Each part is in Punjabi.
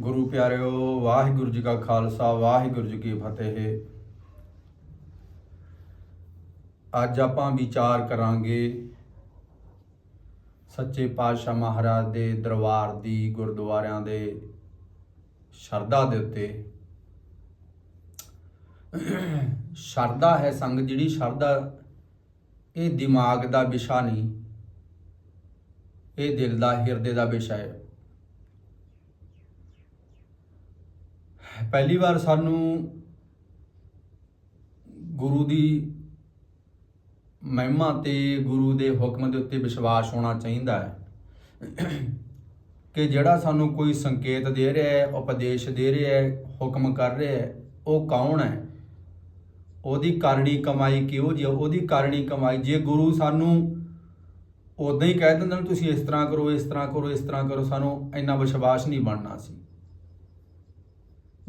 ਗੁਰੂ ਪਿਆਰਿਓ, ਵਾਹਿਗੁਰੂ ਜੀ ਕਾ ਖਾਲਸਾ, ਵਾਹਿਗੁਰੂ ਜੀ ਕੀ ਫਤਿਹ। ਅੱਜ ਆਪਾਂ ਵਿਚਾਰ ਕਰਾਂਗੇ ਸੱਚੇ ਪਾਤਸ਼ਾਹ ਮਹਾਰਾਜ ਦੇ ਦਰਬਾਰ ਦੀ ਗੁਰਦੁਆਰਿਆਂ ਦੇ ਸ਼ਰਧਾ ਦੇ ਉੱਤੇ। ਸ਼ਰਧਾ ਹੈ ਸੰਗ, ਜਿਹੜੀ ਸ਼ਰਧਾ, ਇਹ ਦਿਮਾਗ ਦਾ ਵਿਸ਼ਾ ਨਹੀਂ, ਇਹ ਦਿਲ ਦਾ, ਹਿਰਦੇ ਦਾ ਵਿਸ਼ਾ ਹੈ। ਪਹਿਲੀ ਵਾਰ ਸਾਨੂੰ ਗੁਰੂ ਦੀ ਮਹਿਮਾ ਤੇ ਗੁਰੂ ਦੇ ਹੁਕਮ ਦੇ ਉੱਤੇ ਵਿਸ਼ਵਾਸ ਹੋਣਾ ਚਾਹੀਦਾ ਹੈ ਕਿ ਜਿਹੜਾ ਸਾਨੂੰ ਕੋਈ ਸੰਕੇਤ ਦੇ ਰਿਹਾ ਹੈ, ਉਪਦੇਸ਼ ਦੇ ਰਿਹਾ ਹੈ, ਹੁਕਮ ਕਰ ਰਿਹਾ ਹੈ, ਉਹ ਕੌਣ ਹੈ ਉਹਦੀ ਕਰਨੀ ਕਮਾਈ ਕਿਹੋ ਜਿਹੀ ਹੈ? ਉਹਦੀ ਕਰਨੀ ਕਮਾਈ, ਜੇ ਗੁਰੂ ਸਾਨੂੰ ਉਦਾਂ ਹੀ ਕਹਿ ਦਿੰਦੇ ਤੁਸੀਂ ਇਸ ਤਰ੍ਹਾਂ ਕਰੋ, ਇਸ ਤਰ੍ਹਾਂ ਕਰੋ, ਇਸ ਤਰ੍ਹਾਂ ਕਰੋ, ਸਾਨੂੰ ਇੰਨਾ ਵਿਸ਼ਵਾਸ ਨਹੀਂ ਬਣਨਾ ਸੀ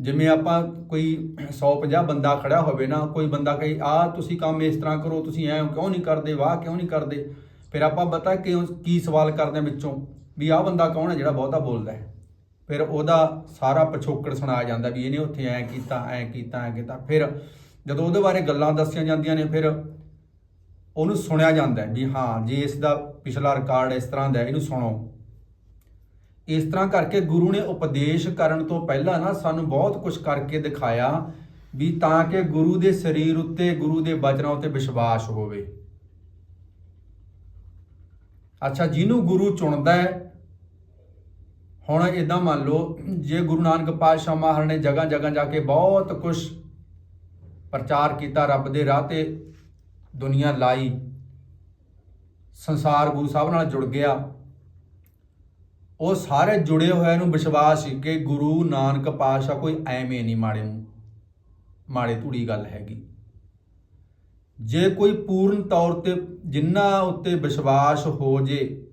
ਜਿਵੇਂ ਆਪਾਂ ਕੋਈ 150 ਬੰਦਾ ਖੜਾ ਹੋਵੇ ਨਾ, ਕੋਈ ਬੰਦਾ ਕਹੇ, ਆ, ਤੁਸੀਂ ਕੰਮ ਇਸ ਤਰ੍ਹਾਂ ਕਰੋ, ਤੁਸੀਂ ਐਂ ਕਿਉਂ ਨਹੀਂ ਕਰਦੇ, ਵਾਹ ਕਿਉਂ ਨਹੀਂ ਕਰਦੇ? ਫਿਰ ਆਪਾਂ ਪਤਾ ਕਿਉਂ ਕੀ ਸਵਾਲ ਕਰਦੇ ਹਾਂ ਵਿੱਚੋਂ, ਵੀ ਆਹ ਬੰਦਾ ਕੌਣ ਹੈ ਜਿਹੜਾ ਬਹੁਤਾ ਬੋਲਦਾ ਹੈ? ਫਿਰ ਉਹਦਾ ਸਾਰਾ ਪਿਛੋਕੜ ਸੁਣਾਇਆ ਜਾਂਦਾ ਵੀ ਇਹਨੇ ਉੱਥੇ ਐਂ ਕੀਤਾ ਐਂ ਕੀਤਾ ਐਂ ਕੀਤਾ। ਫਿਰ ਜਦੋਂ ਉਹਦੇ ਬਾਰੇ ਗੱਲਾਂ ਦੱਸੀਆਂ ਜਾਂਦੀਆਂ ਨੇ, ਫਿਰ ਉਹਨੂੰ ਸੁਣਿਆ ਜਾਂਦਾ ਵੀ ਹਾਂ, ਜੇ ਇਸ ਦਾ ਪਿਛਲਾ ਰਿਕਾਰਡ ਇਸ ਤਰ੍ਹਾਂ ਦਾ ਇਹਨੂੰ ਸੁਣੋ। ਇਸ ਤਰ੍ਹਾਂ ਕਰਕੇ ਗੁਰੂ ਨੇ ਉਪਦੇਸ਼ ਕਰਨ ਤੋਂ ਪਹਿਲਾਂ ਨਾ ਸਾਨੂੰ ਬਹੁਤ ਕੁਝ ਕਰਕੇ ਦਿਖਾਇਆ ਵੀ ਤਾਂ ਕਿ ਗੁਰੂ ਦੇ ਸਰੀਰ ਉੱਤੇ, ਗੁਰੂ ਦੇ ਬਚਨਾਂ ਉੱਤੇ ਵਿਸ਼ਵਾਸ ਹੋਵੇ। ਅੱਛਾ, ਜਿਹਨੂੰ ਗੁਰੂ ਚੁਣਦਾ ਹੈ, ਹੁਣ ਇਦਾਂ ਮੰਨ ਲਓ, ਜੇ ਗੁਰੂ ਨਾਨਕ ਪਾਤਸ਼ਾਹ ਮਹਾਰਾਜ ਨੇ ਜਗ੍ਹਾ ਜਗ੍ਹਾ ਜਾ ਕੇ ਬਹੁਤ ਕੁਝ ਪ੍ਰਚਾਰ ਕੀਤਾ, ਰੱਬ ਦੇ ਰਾਹ ਤੇ ਦੁਨੀਆ ਲਾਈ, ਸੰਸਾਰ ਗੁਰੂ ਸਾਹਿਬ ਨਾਲ ਜੁੜ ਗਿਆ ਉਹ ਸਾਰੇ ਜੁੜੇ ਹੋਇਆਂ ਨੂੰ ਵਿਸ਼ਵਾਸ ਸੀ ਕਿ ਗੁਰੂ ਨਾਨਕ ਪਾਤਸ਼ਾਹ ਕੋਈ ਐਵੇਂ ਨਹੀਂ ਮਾੜੇ ਨੂੰ, ਮਾੜੇ ਧੂੜੀ ਗੱਲ ਹੈਗੀ। ਜੇ ਕੋਈ ਪੂਰਨ ਤੌਰ ਤੇ ਜਿੰਨਾ ਉੱਤੇ ਵਿਸ਼ਵਾਸ ਹੋ ਜੇ,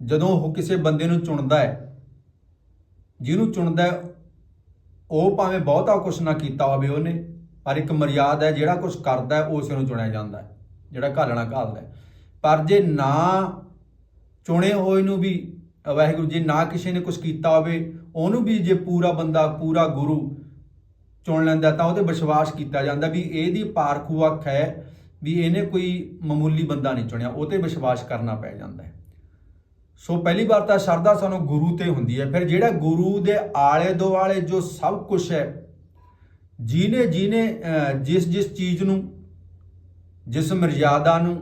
ਜਦੋਂ ਉਹ ਕਿਸੇ ਬੰਦੇ ਨੂੰ ਚੁਣਦਾ ਹੈ, ਜਿਹਨੂੰ ਚੁਣਦਾ ਹੈ, ਉਹ ਭਾਵੇਂ ਬਹੁਤਾ ਕੁਝ ਨਾ ਕੀਤਾ ਹੋਵੇ ਉਹਨੇ, ਪਰ ਇੱਕ ਮਰਿਆਦਾ ਹੈ ਜਿਹੜਾ ਕੁਝ ਕਰਦਾ ਹੈ ਉਸੇ ਨੂੰ ਚੁਣਿਆ ਜਾਂਦਾ ਹੈ, ਜਿਹੜਾ ਘਾਲਣਾ ਘਾਲਦਾ ਪਰ ਜੇ ਨਾ ਚੁਣੇ ਹੋਏ ਨੂੰ ਵੀ ਵਾਹਿਗੁਰੂ ਜੀ, ਨਾ ਕਿਸੇ ਨੇ ਕੁਝ ਕੀਤਾ ਹੋਵੇ, ਉਹਨੂੰ ਵੀ ਜੇ ਪੂਰਾ ਬੰਦਾ, ਪੂਰਾ ਗੁਰੂ ਚੁਣ ਲੈਂਦਾ ਤਾਂ ਉਹਤੇ ਵਿਸ਼ਵਾਸ ਕੀਤਾ ਜਾਂਦਾ ਵੀ ਇਹਦੀ ਪਾਰਖੂ ਅੱਖ ਹੈ ਵੀ ਇਹਨੇ ਕੋਈ ਮਾਮੂਲੀ ਬੰਦਾ ਨਹੀਂ ਚੁਣਿਆ ਉਹ ਤੇ ਵਿਸ਼ਵਾਸ ਕਰਨਾ ਪੈ ਜਾਂਦਾ ਹੈ। ਸੋ ਪਹਿਲੀ ਵਾਰ ਤਾਂ ਸ਼ਰਧਾ ਸਾਨੂੰ ਗੁਰੂ ਤੇ ਹੁੰਦੀ ਹੈ। ਫਿਰ ਜਿਹੜਾ ਗੁਰੂ ਦੇ ਆਲੇ ਦੁਆਲੇ ਜੋ ਸਭ ਕੁਝ ਹੈ, ਜਿਹਨੇ ਜਿਹਨੇ ਜਿਸ ਜਿਸ ਚੀਜ਼ ਨੂੰ, ਜਿਸ ਮਰਜ਼ਾਦਾ ਨੂੰ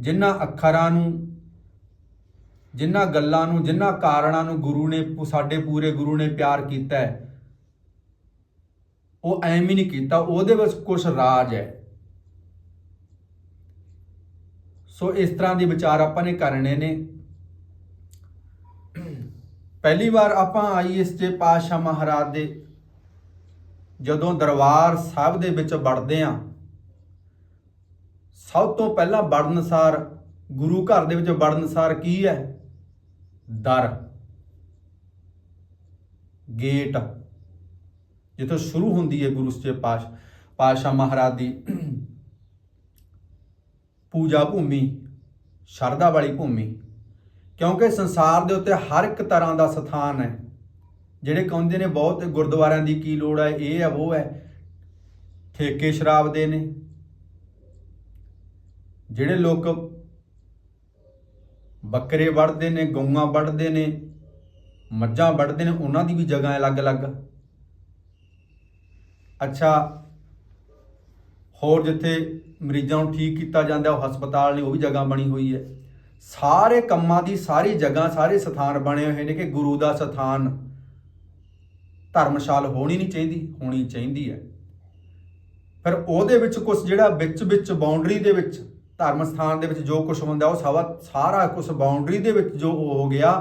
ਜਿਨ੍ਹਾਂ ਅੱਖਰਾਂ ਨੂੰ ਜਿਨ੍ਹਾਂ ਗੱਲਾਂ ਨੂੰ ਜਿਨ੍ਹਾਂ ਕਾਰਣਾਂ ਨੂੰ ਗੁਰੂ ਨੇ, ਸਾਡੇ ਪੂਰੇ ਗੁਰੂ ਨੇ ਪਿਆਰ ਕੀਤਾ ਹੈ, ਉਹ ਐਵੇਂ ਨਹੀਂ ਕੀਤਾ, ਉਹਦੇ ਵਿੱਚ ਕੁਝ ਰਾਜ ਹੈ। ਸੋ ਇਸ ਤਰ੍ਹਾਂ ਦੇ ਵਿਚਾਰ ਆਪਾਂ ਨੇ ਕਰਨੇ ਨੇ। ਪਹਿਲੀ ਵਾਰ ਆਪਾਂ ਆਈਏ ਤੇ ਪਾਤਸ਼ਾਹ ਮਹਾਰਾਜ ਦੇ, ਜਦੋਂ ਦਰਬਾਰ ਸਾਹਿਬ ਦੇ ਵਿੱਚ ਵੜਦੇ ਆਂ ਸਭ ਤੋਂ ਪਹਿਲਾਂ ਵੜਨਸਾਰ, ਗੁਰੂ ਘਰ ਦੇ ਵਿੱਚ ਵੜਨਸਾਰ ਕੀ ਹੈ? ਦਰ ਗੇਟ। ਜਿੱਥੋਂ ਸ਼ੁਰੂ ਹੁੰਦੀ ਹੈ ਗੁਰੂ ਸੱਚੇ ਪਾਸ਼ ਪਾਸ਼ਾ ਮਹਾਰਾਜ ਦੀ ਪੂਜਾ ਭੂਮੀ, ਸ਼ਰਧਾ ਵਾਲੀ ਭੂਮੀ। ਕਿਉਂਕਿ ਸੰਸਾਰ ਦੇ ਉੱਤੇ ਹਰ ਇੱਕ ਤਰ੍ਹਾਂ ਦਾ ਸਥਾਨ ਹੈ। ਜਿਹੜੇ ਕਹਿੰਦੇ ਨੇ ਬਹੁਤ ਗੁਰਦੁਆਰਿਆਂ ਦੀ ਕੀ ਲੋੜ ਹੈ, ਇਹ ਹੈ, ਉਹ ਹੈ। ਠੇਕੇ ਸ਼ਰਾਬ ਦੇ ਨੇ। ਜਿਹੜੇ ਲੋਕ ਬੱਕਰੇ ਵੱਢਦੇ ਨੇ, ਗਊਆਂ ਵੱਢਦੇ ਨੇ, ਮੱਝਾਂ ਵੱਢਦੇ ਨੇ, ਉਹਨਾਂ ਦੀ ਵੀ ਜਗ੍ਹਾ ਅਲੱਗ-ਅਲੱਗ। ਅੱਛਾ, ਹੋਰ ਜਿੱਥੇ ਮਰੀਜ਼ਾਂ ਨੂੰ ਠੀਕ ਕੀਤਾ ਜਾਂਦਾ, ਉਹ ਹਸਪਤਾਲ ਨੇ, ਉਹ ਵੀ ਜਗ੍ਹਾ ਬਣੀ ਹੋਈ ਹੈ। ਸਾਰੇ ਕੰਮਾਂ ਦੀ ਸਾਰੀ ਜਗ੍ਹਾ, ਸਾਰੇ ਸਥਾਨ ਬਣੇ ਹੋਏ ਨੇ ਕਿ ਗੁਰੂ ਦਾ ਸਥਾਨ ਧਰਮਸ਼ਾਲ ਹੋਣੀ ਨਹੀਂ ਚਾਹੀਦੀ, ਹੋਣੀ ਚਾਹੀਦੀ ਹੈ। ਫਿਰ ਉਹਦੇ ਵਿੱਚ ਕੁਝ ਜਿਹੜਾ ਵਿੱਚ ਵਿੱਚ ਬਾਉਂਡਰੀ ਦੇ ਵਿੱਚ ਧਰਮ ਸਥਾਨ ਦੇ ਵਿੱਚ ਜੋ ਕੁਝ ਹੁੰਦਾ, ਉਹ ਸਵਾ ਸਾਰਾ ਕੁਝ ਬਾਉਂਡਰੀ ਦੇ ਵਿੱਚ ਜੋ ਹੋ ਗਿਆ,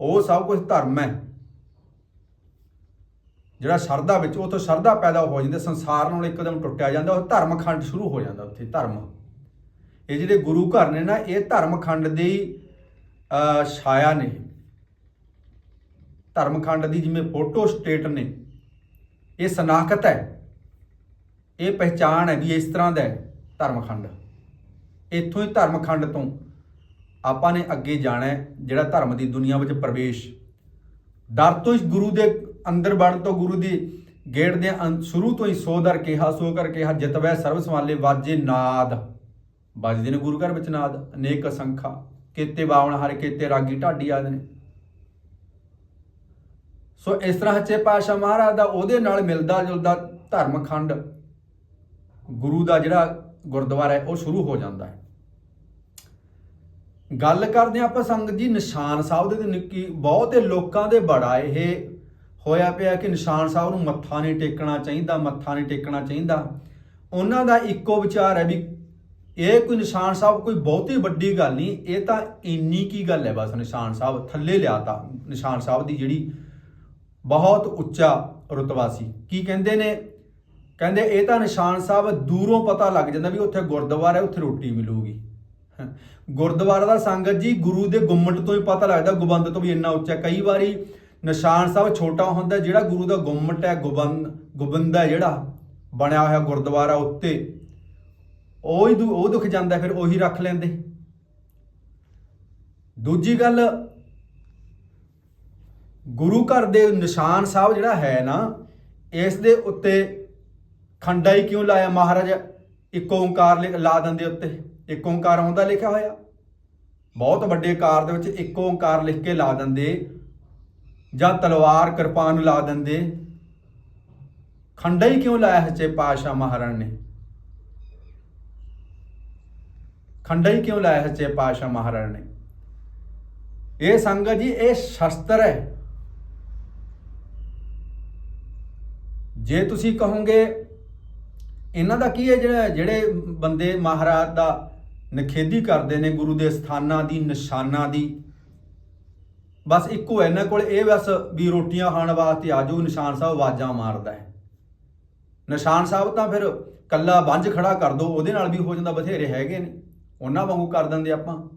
ਉਹ ਸਭ ਕੁਝ ਧਰਮ ਹੈ। ਜਿਹੜਾ ਸ਼ਰਧਾ ਵਿੱਚ ਉਹ ਸ਼ਰਧਾ ਪੈਦਾ ਹੋ ਜਾਂਦੀ, ਸੰਸਾਰ ਨਾਲ ਇੱਕਦਮ ਟੁੱਟਿਆ ਜਾਂਦਾ, ਉਹ ਧਰਮ ਖੰਡ ਸ਼ੁਰੂ ਹੋ ਜਾਂਦਾ ਉੱਥੇ, ਧਰਮ। ਇਹ ਜਿਹੜੇ ਗੁਰੂ ਘਰ ਨੇ ਨਾ, ਇਹ ਧਰਮ ਖੰਡ ਦੀ ਛਾਇਆ ਨੇ। ਧਰਮ ਖੰਡ ਦੀ ਜਿਵੇਂ ਫੋਟੋ ਸਟੇਟ ਨੇ, ਇਹ ਸਨਾਖਤ ਹੈ। ਇਹ ਪਹਿਚਾਣ ਹੈ ਵੀ ਇਸ ਤਰ੍ਹਾਂ ਦਾ ਹੈ ਧਰਮਖੰਡ। ਇੱਥੋਂ ਹੀ ਧਰਮ ਖੰਡ ਤੋਂ ਆਪਾਂ ਨੇ ਅੱਗੇ ਜਾਣਾ ਜਿਹੜਾ ਧਰਮ ਦੀ ਦੁਨੀਆ ਵਿੱਚ ਪ੍ਰਵੇਸ਼। ਦਰ ਤੋਂ ਹੀ ਗੁਰੂ ਦੇ ਅੰਦਰ ਵੜਨ ਤੋਂ, ਗੁਰੂ ਦੀ ਗੇਟ ਦੇ ਅੰ- ਸ਼ੁਰੂ ਤੋਂ ਹੀ ਸੋ ਕਿਹਾ, ਸੋ ਕਰ ਕਿਹਾ ਜਿਤਵੈ ਸਰਬ ਸਮਾਲੇ ਵਾਜੇ ਨਾਦ। ਵੱਜਦੇ ਨੇ ਗੁਰੂ ਘਰ ਵਿੱਚ ਨਾਦ, ਅਨੇਕ ਅਸੰਖਾ, ਕੀਤੇ ਬਾਵਣ ਹਰ ਕੀਤੇ ਰਾਗੀ ਢਾਡੀ ਆਦਿ ਨੇ। ਸੋ ਇਸ ਤਰ੍ਹਾਂ ਹੱਚੇ ਪਾਸ਼ਾ ਮਹਾਰਾਜ ਦਾ ਉਹਦੇ ਨਾਲ ਮਿਲਦਾ ਜੁਲਦਾ ਧਰਮ ਖੰਡ ਗੁਰੂ ਦਾ ਜਿਹੜਾ ਗੁਰਦੁਆਰਾ ਹੈ, ਉਹ ਸ਼ੁਰੂ ਹੋ ਜਾਂਦਾ ਹੈ। ਗੱਲ ਕਰਦੇ ਹਾਂ ਆਪਾਂ ਸੰਗਤ ਜੀ, ਨਿਸ਼ਾਨ ਸਾਹਿਬ ਦੇ ਨਿੱਕੀ ਬਹੁਤੇ ਲੋਕਾਂ ਦੇ ਬੜਾ ਇਹ ਹੋਇਆ ਪਿਆ ਕਿ ਨਿਸ਼ਾਨ ਸਾਹਿਬ ਨੂੰ ਮੱਥਾ ਨਹੀਂ ਟੇਕਣਾ ਚਾਹੀਦਾ, ਮੱਥਾ ਨਹੀਂ ਟੇਕਣਾ ਚਾਹੀਦਾ। ਉਹਨਾਂ ਦਾ ਇੱਕੋ ਵਿਚਾਰ ਹੈ ਵੀ ਇਹ ਕੋਈ ਨਿਸ਼ਾਨ ਸਾਹਿਬ ਕੋਈ ਬਹੁਤੀ ਵੱਡੀ ਗੱਲ ਨਹੀਂ, ਇਹ ਤਾਂ ਇੰਨੀ ਕੀ ਗੱਲ ਹੈ ਬਸ ਨਿਸ਼ਾਨ ਸਾਹਿਬ, ਥੱਲੇ ਲਿਆਤਾ ਨਿਸ਼ਾਨ ਸਾਹਿਬ ਦੀ ਜਿਹੜੀ ਬਹੁਤ ਉੱਚਾ ਰੁਤਬਾ ਸੀ। ਕੀ ਕਹਿੰਦੇ ਨੇ? ਕਹਿੰਦੇ ਇਹ ਤਾਂ ਨਿਸ਼ਾਨ ਸਾਹਿਬ ਦੂਰੋਂ ਪਤਾ ਲੱਗ ਜਾਂਦਾ ਵੀ ਉੱਥੇ ਗੁਰਦੁਆਰਾ ਹੈ, ਉੱਥੇ ਰੋਟੀ ਮਿਲੂਗੀ। ਗੁਰਦੁਆਰਾ ਦਾ ਸੰਗਤ ਜੀ, ਗੁਰੂ ਦੇ ਗੁੰਮਟ ਤੋਂ ਹੀ ਪਤਾ ਲੱਗਦਾ, ਗੁਬੰਦ ਤੋਂ ਵੀ ਇੰਨਾ ਉੱਚਾ। ਕਈ ਵਾਰੀ ਨਿਸ਼ਾਨ ਸਾਹਿਬ ਛੋਟਾ ਹੁੰਦਾ, ਜਿਹੜਾ ਗੁਰੂ ਦਾ ਗੁੰਮਟ ਹੈ, ਗੁਬੰਦ ਗੁਬੰਦ ਹੈ ਜਿਹੜਾ, ਬਣਿਆ ਹੋਇਆ ਗੁਰਦੁਆਰਾ ਉੱਤੇ, ਉਹ ਹੀ ਦੁ- ਉਹ ਦੁੱਖ ਜਾਂਦਾ, ਫਿਰ ਉਹੀ ਰੱਖ ਲੈਂਦੇ। ਦੂਜੀ ਗੱਲ, ਗੁਰੂ ਘਰ ਦੇ ਨਿਸ਼ਾਨ ਸਾਹਿਬ ਜਿਹੜਾ ਹੈ ਨਾ, ਇਸ ਦੇ ਉੱਤੇ ਖੰਡਾ ਹੀ ਕਿਉਂ ਲਾਇਆ? ਮਹਾਰਾਜ, ਇੱਕ ਓੰਕਾਰ ਲਾ ਦਿੰਦੇ ਉੱਤੇ। ਇੱਕ ਓੰਕਾਰ ਆਉਂਦਾ ਲਿਖਿਆ ਹੋਇਆ। ਬਹੁਤ ਵੱਡੇ ਆਕਾਰ ਦੇ ਵਿੱਚ ਇੱਕ ਓੰਕਾਰ ਲਿਖ ਕੇ ਲਾ ਦਿੰਦੇ। ਜਾਂ ਤਲਵਾਰ ਕਿਰਪਾਨ ਲਾ ਦਿੰਦੇ। ਖੰਡਾ ਹੀ ਕਿਉਂ ਲਾਇਆ ਸੱਚੇ ਪਾਤਸ਼ਾਹ ਮਹਾਰਾਣ ਨੇ? ਖੰਡਾ ਹੀ ਕਿਉਂ ਲਾਇਆ ਸੱਚੇ ਪਾਤਸ਼ਾਹ ਮਹਾਰਾਜ ਨੇ? ਇਹ ਸੰਗਤ ਜੀ, ਇਹ ਸ਼ਸਤਰ ਹੈ। ਜੇ ਤੁਸੀਂ ਕਹੋਗੇ, ਇਹਨਾਂ ਦਾ ਕੀ ਹੈ ਜਿਹੜਾ ਜਿਹੜੇ ਬੰਦੇ ਮਹਾਰਾਜ ਦਾ ਨਖੇਦੀ ਕਰਦੇ ਨੇ ਗੁਰੂ ਦੇ ਸਥਾਨਾਂ ਦੀ, ਨਿਸ਼ਾਨਾਂ ਦੀ। ਬਸ ਇੱਕੋ ਹੈ, ਇਹਨਾਂ ਕੋਲ ਇਹ ਬਸ ਵੀ ਰੋਟੀਆਂ ਖਾਣ ਵਾਸਤੇ ਆਜੋ, ਨਿਸ਼ਾਨ ਸਾਹਿਬ ਆਵਾਜ਼ਾਂ ਮਾਰਦਾ ਹੈ। ਨਿਸ਼ਾਨ ਸਾਹਿਬ ਤਾਂ ਫਿਰ ਕੱਲਾ ਬੰਜ ਖੜਾ ਕਰ ਦੋ, ਉਹਦੇ ਨਾਲ ਵੀ ਹੋ ਜਾਂਦਾ, ਬਥੇਰੇ ਹੈਗੇ ਨੇ। ਉਹਨਾਂ ਵਾਂਗੂ ਕਰ ਦਿੰਦੇ ਆਪਾਂ।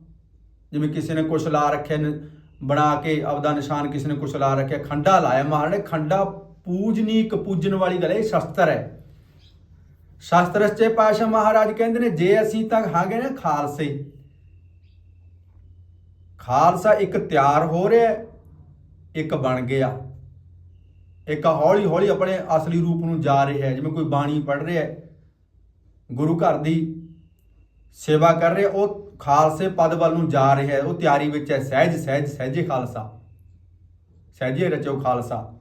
ਜਿਵੇਂ ਕਿਸੇ ਨੇ ਕੁਛ ਲਾ ਰੱਖਿਆ, ਨ- ਬਣਾ ਕੇ ਆਪਦਾ ਨਿਸ਼ਾਨ ਕਿਸੇ ਨੇ ਕੁਛ ਲਾ ਰੱਖਿਆ, ਖੰਡਾ ਲਾਇਆ। ਮਹਾਰਾਜ ਨੇ ਖੰਡਾ ਪੂਜਨੀਕ, ਪੂਜਣ ਵਾਲੀ ਗੱਲ ਹੈ, ਇਹ ਸ਼ਸਤਰ ਹੈ। ਸ਼ਾਸਤਰ ਸੱਚੇ ਪਾਤਸ਼ਾਹ ਮਹਾਰਾਜ ਕਹਿੰਦੇ ਨੇ, ਜੇ ਅਸੀਂ ਤਾਂ ਹਾਗੇ ਨਾ ਖਾਲਸੇ। ਖਾਲਸਾ ਇੱਕ ਤਿਆਰ ਹੋ ਰਿਹਾ ਇੱਕ ਬਣ ਗਿਆ। ਇੱਕ ਹੌਲੀ ਹੌਲੀ ਆਪਣੇ ਅਸਲੀ ਰੂਪ ਨੂੰ ਜਾ ਰਿਹਾ ਹੈ, ਜਿਵੇਂ ਕੋਈ ਬਾਣੀ ਪੜ੍ਹ ਰਿਹਾ ਹੈ। ਗੁਰੂ ਘਰ ਦੀ ਸੇਵਾ ਕਰ ਰਿਹਾ, ਉਹ ਖਾਲਸੇ ਪਦ ਵੱਲ ਨੂੰ ਜਾ ਰਿਹਾ ਹੈ। ਉਹ ਤਿਆਰੀ ਵਿੱਚ ਹੈ, ਸਹਿਜ ਸਹਿਜ, ਸਹਿਜੇ ਖਾਲਸਾ। ਸਹਿਜੇ ਰਚੋ ਖਾਲਸਾ।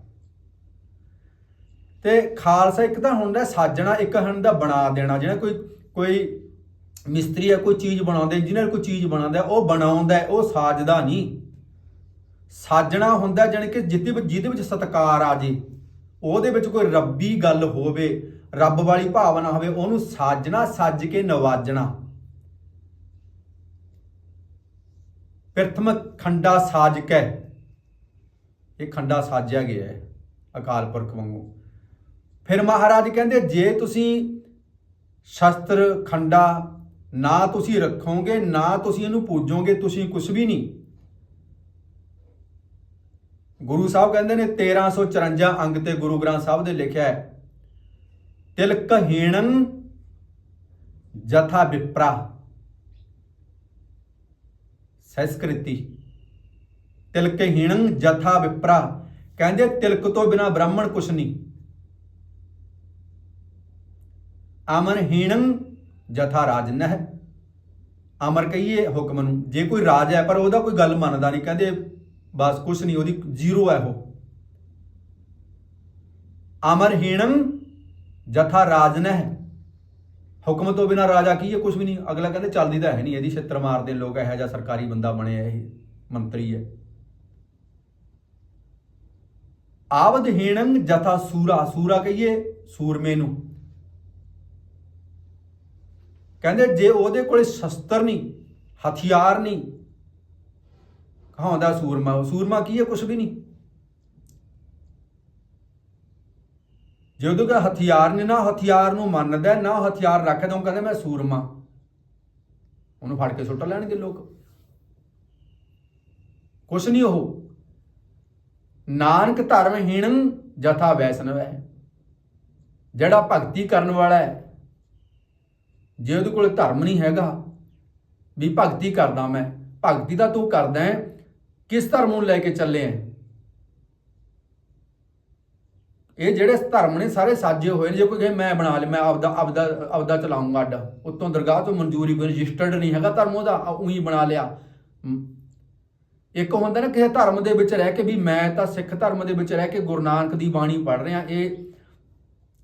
ਤੇ ਖਾਲਸਾ ਇੱਕ ਤਾਂ ਹੁੰਦਾ ਸਾਜਣਾ ਇੱਕ ਹੁੰਦਾ ਬਣਾ ਦੇਣਾ ਜਿਹੜਾ ਕੋਈ ਕੋਈ ਮਿਸਤਰੀ ਹੈ ਕੋਈ ਚੀਜ਼ ਬਣਾਉਂਦੇ ਇੰਜੀਨੀਅਰ ਕੋਈ ਚੀਜ਼ ਬਣਾਉਂਦਾ, ਉਹ ਬਣਾਉਂਦਾ ਉਹ ਸਾਜਦਾ ਨਹੀਂ। ਸਾਜਣਾ ਹੁੰਦਾ ਜਾਣੀ ਕਿ ਜਿੱਤੇ ਜਿਹਦੇ ਵਿੱਚ ਸਤਕਾਰ ਆ ਜੇ, ਉਹਦੇ ਵਿੱਚ ਕੋਈ ਰੱਬੀ ਗੱਲ ਹੋਵੇ, ਰੱਬ ਵਾਲੀ ਭਾਵਨਾ ਹੋਵੇ, ਉਹਨੂੰ ਸਾਜਣਾ, ਸੱਜ ਕੇ ਨਵਾਜਣਾ। ਪ੍ਰਥਮ ਖੰਡਾ ਸਾਜ ਕੇ ਇਹ ਖੰਡਾ ਸਾਜਿਆ ਗਿਆ ਹੈ, ਅਕਾਲ ਪੁਰਖ ਵਾਂਗੂ। ਫਿਰ ਮਹਾਰਾਜ ਕਹਿੰਦੇ, ਜੇ ਤੁਸੀਂ ਸ਼ਸਤਰ, ਖੰਡਾ ਨਾ ਤੁਸੀਂ ਰੱਖੋਗੇ, ਨਾ ਤੁਸੀਂ ਇਹਨੂੰ ਪੂਜੋਗੇ, ਤੁਸੀਂ ਕੁਝ ਵੀ ਨਹੀਂ। ਗੁਰੂ ਸਾਹਿਬ ਕਹਿੰਦੇ ਨੇ 1354 ਅੰਗ ਤੇ ਗੁਰੂ ਗ੍ਰੰਥ ਸਾਹਿਬ ਦੇ ਲਿਖਿਆ ਹੈ, ਤਿਲਕ ਹੀਣੰ ਜਥਾ ਵਿਪਰਾ। ਸੰਸਕ੍ਰਿਤੀ, ਤਿਲਕ ਹੀਣੰ ਜਥਾ ਵਿਪਰਾ। ਕਹਿੰਦੇ, ਤਿਲਕ ਤੋਂ ਬਿਨਾ ਬ੍ਰਾਹਮਣ ਕੁਛ ਨਹੀਂ। ਅਮਰ ਹੀਣੰ ਜਥਾ ਰਾਜ ਨਹਿ। ਅਮਰ ਕਹੀਏ ਹੁਕਮ ਨੂੰ, ਜੇ ਕੋਈ ਰਾਜ ਹੈ, ਪਰ ਉਹਦਾ ਕੋਈ ਗੱਲ ਮੰਨਦਾ ਨਹੀਂ, ਕਹਿੰਦੇ ਬਸ ਕੁਛ ਨਹੀਂ, ਉਹਦੀ ਜ਼ੀਰੋ ਹੈ ਉਹ। ਅਮਰ ਹੀਣੰ ਜਥਾ ਰਾਜ ਨਹਿ। ਹੁਕਮ ਤੋਂ ਬਿਨਾ ਰਾਜਾ ਕੀ ਹੈ? ਕੁਛ ਵੀ ਨਹੀਂ। ਅਗਲਾ ਕਹਿੰਦੇ ਚੱਲਦੀ ਤਾਂ ਹੈ ਨਹੀਂ, ਇਹਦੀ ਛਿੱਤਰ ਮਾਰਦੇ ਲੋਕ, ਇਹੋ ਜਿਹਾ ਸਰਕਾਰੀ ਬੰਦਾ ਬਣਿਆ, ਇਹ ਮੰਤਰੀ ਹੈ। ਆਵਦ ਹੀਣੰ ਜਥਾ ਸੂਰਾ ਸੂਰਾ ਕਹੀਏ ਸੂਰਮੇ ਨੂੰ। ਕਹਿੰਦੇ ਜੇ ਉਹਦੇ ਕੋਲੇ ਸ਼ਸਤਰ ਨਹੀਂ, ਹਥਿਆਰ ਨਹੀਂ ਕਹਾਉਂਦਾ ਸੂਰਮਾ ਸੂਰਮਾ ਕੀ ਹੈ? ਕੁਛ ਵੀ ਨਹੀਂ। ਜੇ ਉਹਦੇ ਕੋਲ ਹਥਿਆਰ ਨਹੀਂ, ਨਾ ਹਥਿਆਰ ਨੂੰ ਮੰਨਦਾ, ਨਾ ਹਥਿਆਰ ਰੱਖਦਾ, ਉਹ ਕਹਿੰਦਾ ਮੈਂ ਸੂਰਮਾ। ਉਹਨੂੰ ਫੜ ਕੇ ਸੁੱਟ ਲੈਣਗੇ ਲੋਕ। ਕੁਛ ਨਹੀਂ ਉਹ। ਨਾਨਕ ਧਰਮ ਹੀਣੰ ਜਥਾ ਵੈਸਨਵ ਹੈ ਜਿਹੜਾ ਭਗਤੀ ਕਰਨ ਵਾਲਾ ਹੈ ਜੇ ਉਹਦੇ ਕੋਲ ਧਰਮ ਨਹੀਂ ਹੈਗਾ, ਵੀ ਭਗਤੀ ਕਰਦਾ ਮੈਂ, ਭਗਤੀ ਦਾ ਤੂੰ ਕਰਦਾ ਹੈ, ਕਿਸ ਧਰਮ ਨੂੰ ਲੈ ਕੇ ਚੱਲੇ ਹੈ? ਇਹ ਜਿਹੜੇ ਧਰਮ ਨੇ ਸਾਰੇ ਸਾਜੇ ਹੋਏ ਨੇ, ਜੇ ਕੋਈ ਕਹੇ ਮੈਂ ਬਣਾ ਲਿਆ, ਮੈਂ ਆਪਦਾ ਆਪਦਾ ਆਪਦਾ ਚਲਾਉਂਗਾ ਅੱਡ। ਉਤੋਂ ਦਰਗਾਹ ਤੋਂ ਮਨਜ਼ੂਰੀ ਕੋਈ ਰਜਿਸਟਰਡ ਨਹੀਂ ਹੈਗਾ ਧਰਮ ਉਹਦਾ, ਉਹੀ ਬਣਾ ਲਿਆ। ਇੱਕ ਹੁੰਦਾ ਨਾ ਕਿਸੇ ਧਰਮ ਦੇ ਵਿੱਚ ਰਹਿ ਕੇ ਵੀ ਮੈਂ ਤਾਂ ਸਿੱਖ ਧਰਮ ਦੇ ਵਿੱਚ ਰਹਿ ਕੇ ਗੁਰੂ ਨਾਨਕ ਦੀ ਬਾਣੀ ਪੜ੍ਹ ਰਿਹਾ, ਇਹ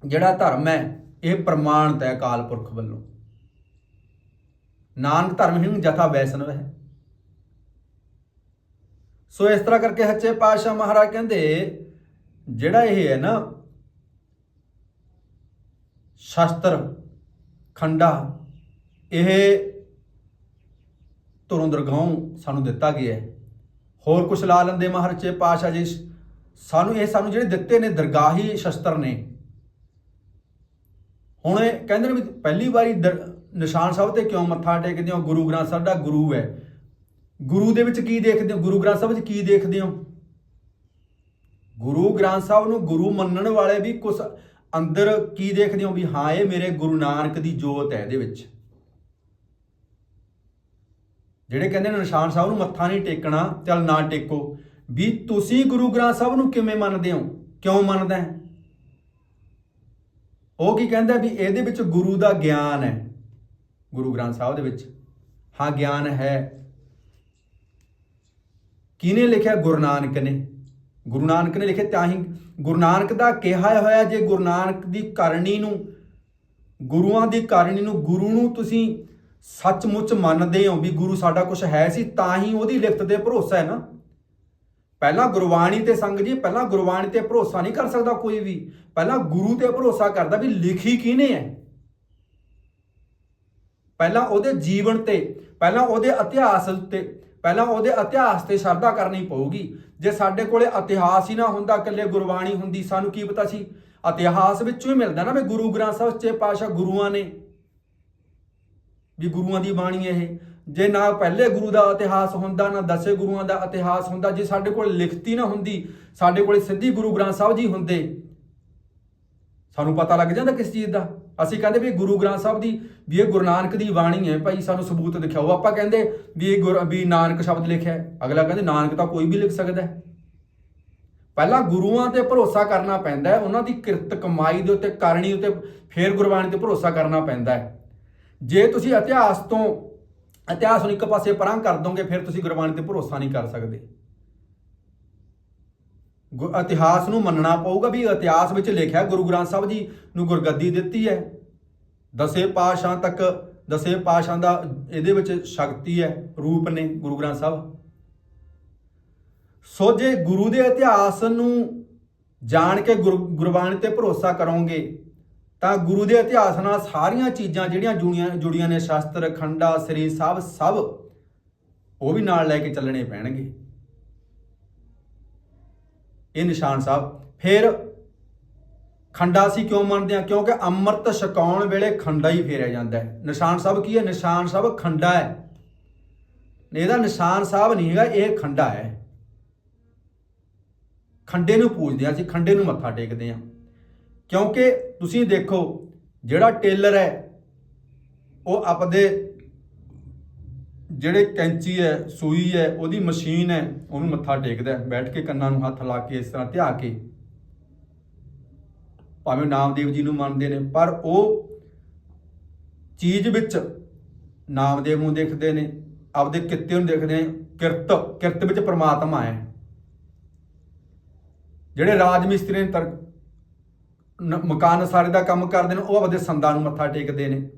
ਜਿਹੜਾ ਧਰਮ ਹੈ, ਇਹ ਪ੍ਰਮਾਣਿਤ ਹੈ ਅਕਾਲ ਪੁਰਖ ਵੱਲੋਂ। ਨਾਨਕ ਧਰਮ ਹੀ ਜਥਾ ਵੈਸ਼ਨਵ ਹੈ। ਸੋ ਇਸ ਤਰ੍ਹਾਂ ਕਰਕੇ ਸੱਚੇ ਪਾਤਸ਼ਾਹ ਮਹਾਰਾਜ ਕਹਿੰਦੇ, ਜਿਹੜਾ ਇਹ ਹੈ ਨਾ, ਸ਼ਾਸਤਰ, ਖੰਡਾ, ਇਹ ਧੁਰੋਂ ਦਰਗਾਹੋਂ ਸਾਨੂੰ ਦਿੱਤਾ ਗਿਆ ਹੈ। ਹੋਰ ਕੁਛ ਲਾ ਲੈਂਦੇ ਮਹਾਰਚੇ ਪਾਤਸ਼ਾਹ ਜੀ, ਸਾਨੂੰ ਇਹ ਸਾਨੂੰ ਜਿਹੜੇ ਦਿੱਤੇ ਨੇ ਦਰਗਾਹੀ ਸ਼ਸਤਰ ਨੇ, ਹੁਣ ਇਹ ਕਹਿੰਦੇ ਨੇ ਵੀ ਪਹਿਲੀ ਵਾਰੀ ਦਰ- ਨਿਸ਼ਾਨ ਸਾਹਿਬ ਤੇ ਕਿਉਂ ਮੱਥਾ ਟੇਕਦੇ ਹੋ? ਗੁਰੂ ਗ੍ਰੰਥ ਸਾਹਿਬ ਦਾ ਗੁਰੂ ਹੈ। ਗੁਰੂ ਦੇ ਵਿੱਚ ਕੀ ਦੇਖਦੇ ਹੋ? ਗੁਰੂ ਗ੍ਰੰਥ ਸਾਹਿਬ ਵਿੱਚ ਕੀ ਦੇਖਦੇ ਹੋ? ਗੁਰੂ ਗ੍ਰੰਥ ਸਾਹਿਬ ਨੂੰ ਗੁਰੂ ਮੰਨਣ ਵਾਲੇ ਵੀ ਕੁਝ ਅੰਦਰ ਕੀ ਦੇਖਦੇ ਹੋ? ਵੀ ਹਾਂ, ਇਹ ਮੇਰੇ ਗੁਰੂ ਨਾਨਕ ਦੀ ਜੋਤ ਹੈ ਇਹਦੇ ਵਿੱਚ। ਜਿਹੜੇ ਕਹਿੰਦੇ ਨੇ ਨਿਸ਼ਾਨ ਸਾਹਿਬ ਨੂੰ ਮੱਥਾ ਨਹੀਂ ਟੇਕਣਾ, ਚੱਲ ਨਾ ਟੇਕੋ। ਵੀ ਤੁਸੀਂ ਗੁਰੂ ਗ੍ਰੰਥ ਸਾਹਿਬ ਨੂੰ ਕਿਵੇਂ ਮੰਨਦੇ ਹੋ? ਕਿਉਂ ਮੰਨਦਾ ਹੈ? ਉਹ ਕੀ ਕਹਿੰਦਾ ਵੀ ਇਹਦੇ ਵਿੱਚ ਗੁਰੂ ਦਾ ਗਿਆਨ ਹੈ। ਗੁਰੂ ਗ੍ਰੰਥ ਸਾਹਿਬ ਦੇ ਵਿੱਚ, ਹਾਂ ਗਿਆਨ ਹੈ। ਕਿਹਨੇ ਲਿਖਿਆ? ਗੁਰੂ ਨਾਨਕ ਨੇ। ਗੁਰੂ ਨਾਨਕ ਨੇ ਲਿਖਿਆ, ਤਾਂ ਹੀ ਗੁਰੂ ਨਾਨਕ ਦਾ ਕਿਹਾ ਹੋਇਆ ਜੇ ਗੁਰੂ ਨਾਨਕ ਦੀ ਕਰਨੀ ਨੂੰ, ਗੁਰੂਆਂ ਦੀ ਕਰਨੀ ਨੂੰ ਗੁਰੂ ਨੂੰ ਤੁਸੀਂ ਸੱਚਮੁੱਚ ਮੰਨਦੇ ਹੋ ਵੀ ਗੁਰੂ ਸਾਡਾ ਕੁਝ ਹੈ ਸੀ, ਤਾਂ ਹੀ ਉਹਦੀ ਲਿਖਤ ਤੇ ਭਰੋਸਾ ਹੈ ਨਾ। ਪਹਿਲਾਂ ਗੁਰਬਾਣੀ ਤੇ ਸੰਗ ਜੀ, ਪਹਿਲਾਂ ਗੁਰਬਾਣੀ ਤੇ ਭਰੋਸਾ ਨਹੀਂ ਕਰ ਸਕਦਾ ਕੋਈ ਵੀ। ਪਹਿਲਾਂ ਗੁਰੂ ਤੇ ਭਰੋਸਾ ਕਰਦਾ ਵੀ ਲਿਖੀ ਕਿਹਨੇ ਹੈ? ਪਹਿਲਾਂ ਉਹਦੇ ਜੀਵਨ ਤੇ, ਪਹਿਲਾਂ ਉਹਦੇ ਇਤਿਹਾਸ ਤੇ ਪਹਿਲਾਂ ਉਹਦੇ ਇਤਿਹਾਸ ਤੇ ਸ਼ਰਧਾ ਕਰਨੀ ਪਊਗੀ। ਜੇ ਸਾਡੇ ਕੋਲੇ ਇਤਿਹਾਸ ਹੀ ਨਾ ਹੁੰਦਾ, ਇਕੱਲੇ ਗੁਰਬਾਣੀ ਹੁੰਦੀ, ਸਾਨੂੰ ਕੀ ਪਤਾ ਸੀ? ਇਤਿਹਾਸ ਵਿੱਚੋਂ ਹੀ ਮਿਲਦਾ ਨਾ ਵੀ ਗੁਰੂ ਗ੍ਰੰਥ ਸਾਹਿਬ ਸੱਚੇ ਪਾਤਸ਼ਾਹ ਗੁਰੂਆਂ ਨੇ। ਵੀ ਗੁਰੂਆਂ ਦੀ ਬਾਣੀ ਇਹ। ਜੇ ਨਾ ਪਹਿਲੇ ਗੁਰੂ ਦਾ ਇਤਿਹਾਸ ਹੁੰਦਾ, ਨਾ ਦਸੇ ਗੁਰੂਆਂ ਦਾ ਇਤਿਹਾਸ ਹੁੰਦਾ, ਜੇ ਸਾਡੇ ਕੋਲ ਲਿਖਤੀ ਨਾ ਹੁੰਦੀ, ਸਾਡੇ ਕੋਲ ਸਿੱਧੀ ਗੁਰੂ ਗ੍ਰੰਥ ਸਾਹਿਬ ਜੀ ਹੁੰਦੇ, ਸਾਨੂੰ ਪਤਾ ਲੱਗ ਜਾਂਦਾ ਕਿਸ ਚੀਜ਼ ਦਾ? ਅਸੀਂ ਕਹਿੰਦੇ ਵੀ ਗੁਰੂ ਗ੍ਰੰਥ ਸਾਹਿਬ ਦੀ ਵੀ ਇਹ ਗੁਰੂ ਨਾਨਕ ਦੀ ਬਾਣੀ ਹੈ ਭਾਈ, ਸਾਨੂੰ ਸਬੂਤ ਦਿਖਾਓ। ਆਪਾਂ ਕਹਿੰਦੇ ਵੀ ਇਹ ਗੁਰ, ਵੀ ਨਾਨਕ ਸ਼ਬਦ ਲਿਖਿਆ ਹੈ। ਅਗਲਾ ਕਹਿੰਦੇ ਨਾਨਕ ਤਾਂ ਕੋਈ ਵੀ ਲਿਖ ਸਕਦਾ ਹੈ। ਪਹਿਲਾਂ ਗੁਰੂਆਂ ਤੇ ਭਰੋਸਾ ਕਰਨਾ ਪੈਂਦਾ ਹੈ। ਉਹਨਾਂ ਦੀ ਕਿਰਤ ਕਮਾਈ ਦੇ ਉੱਤੇ, ਕਰਨੀ ਉੱਤੇ, ਫੇਰ ਗੁਰਬਾਣੀ ਤੇ ਭਰੋਸਾ ਕਰਨਾ ਪੈਂਦਾ ਹੈ। ਜੇ ਤੁਸੀਂ ਇਤਿਹਾਸ ਤੋਂ, ਇਤਿਹਾਸ ਨੂੰ ਇੱਕ ਪਾਸੇ ਪਰਾਂ ਕਰ ਦੋਗੇ, ਫਿਰ ਤੁਸੀਂ ਗੁਰਬਾਣੀ ਤੇ ਭਰੋਸਾ ਨਹੀਂ ਕਰ ਸਕਦੇ। ਗੁ- ਇਤਿਹਾਸ ਨੂੰ ਮੰਨਣਾ ਪਊਗਾ ਵੀ ਇਤਿਹਾਸ ਵਿੱਚ ਲਿਖਿਆ ਗੁਰੂ ਗ੍ਰੰਥ ਸਾਹਿਬ ਜੀ ਨੂੰ ਗੁਰਗੱਦੀ ਦਿੱਤੀ ਹੈ। ਦਸੇ ਪਾਸ਼ਾਂ ਤੱਕ, ਦਸੇ ਪਾਸ਼ਾਂ ਦਾ ਇਹਦੇ ਵਿੱਚ ਸ਼ਕਤੀ ਹੈ, ਰੂਪ ਨੇ ਗੁਰੂ ਗ੍ਰੰਥ ਸਾਹਿਬ। ਸੋ ਜੇ ਗੁਰੂ ਦੇ ਇਤਿਹਾਸ ਨੂੰ ਜਾਣ ਕੇ ਗੁਰ- ਗੁਰਬਾਣੀ ਤੇ ਭਰੋਸਾ ਕਰੋਗੇ, ਤਾਂ ਗੁਰੂ ਦੇ ਇਤਿਹਾਸ ਨਾਲ ਸਾਰੀਆਂ ਚੀਜ਼ਾਂ ਜਿਹੜੀਆਂ ਜੁੜੀਆਂ ਜੁੜੀਆਂ ਨੇ, ਸ਼ਾਸਤਰ, ਖੰਡਾ, ਸ੍ਰੀ ਸਾਹਿਬ ਸਭ, ਉਹ ਵੀ ਨਾਲ ਲੈ ਕੇ ਚੱਲਣੇ ਪੈਣਗੇ। ਇਹ ਨਿਸ਼ਾਨ ਸਾਹਿਬ। ਫਿਰ ਖੰਡਾ ਸੀ ਕਿਉਂ ਮੰਨਦੇ ਆ ਕਿਉਂਕਿ ਅੰਮ੍ਰਿਤ ਛਕਾਉਣ ਵੇਲੇ ਖੰਡਾ ਹੀ ਫੇਰਿਆ ਜਾਂਦਾ ਹੈ। ਨਿਸ਼ਾਨ ਸਾਹਿਬ ਕੀ ਹੈ? ਨਿਸ਼ਾਨ ਸਾਹਿਬ ਖੰਡਾ ਹੈ। ਇਹਦਾ ਨਿਸ਼ਾਨ ਸਾਹਿਬ ਨਹੀਂ ਹੈਗਾ, ਇਹ ਖੰਡਾ ਹੈ। ਖੰਡੇ ਨੂੰ ਪੂਜਦੇ ਆ ਅਸੀਂ, ਖੰਡੇ ਨੂੰ ਮੱਥਾ ਟੇਕਦੇ ਆ ਕਿਉਂਕਿ ਤੁਸੀਂ ਦੇਖੋ, ਜਿਹੜਾ ਟੇਲਰ ਹੈ, ਉਹ ਆਪਦੇ ਜਿਹੜੇ ਕੈਂਚੀ ਹੈ, ਸੂਈ ਹੈ, ਉਹਦੀ ਮਸ਼ੀਨ ਹੈ, ਉਹਨੂੰ ਮੱਥਾ ਟੇਕਦਾ ਬੈਠ ਕੇ ਕੰਨਾਂ ਨੂੰ ਹੱਥ ਲਾ ਕੇ, ਇਸ ਤਰ੍ਹਾਂ ਧਿਆ ਕੇ ਭਾਵੇਂ ਨਾਮਦੇਵ ਜੀ ਨੂੰ ਮੰਨਦੇ ਨੇ, ਪਰ ਉਹ ਚੀਜ਼ ਵਿੱਚ ਨਾਮਦੇਵ ਨੂੰ ਦੇਖਦੇ ਨੇ, ਆਪਦੇ ਕਿੱਤੇ ਨੂੰ ਦੇਖਦੇ ਨੇ, ਕਿਰਤ ਕਿਰਤ ਵਿੱਚ ਪ੍ਰਮਾਤਮਾ ਹੈ। ਜਿਹੜੇ ਰਾਜ ਮਿਸਤਰੀ ਨੇ ਤਰ ਮਕਾਨ ਸਾਰੇ ਦਾ ਕੰਮ ਕਰਦੇ ਨੇ, ਉਹ ਆਪਦੇ ਸੰਦਾਂ ਨੂੰ ਮੱਥਾ ਟੇਕਦੇ ਨੇ।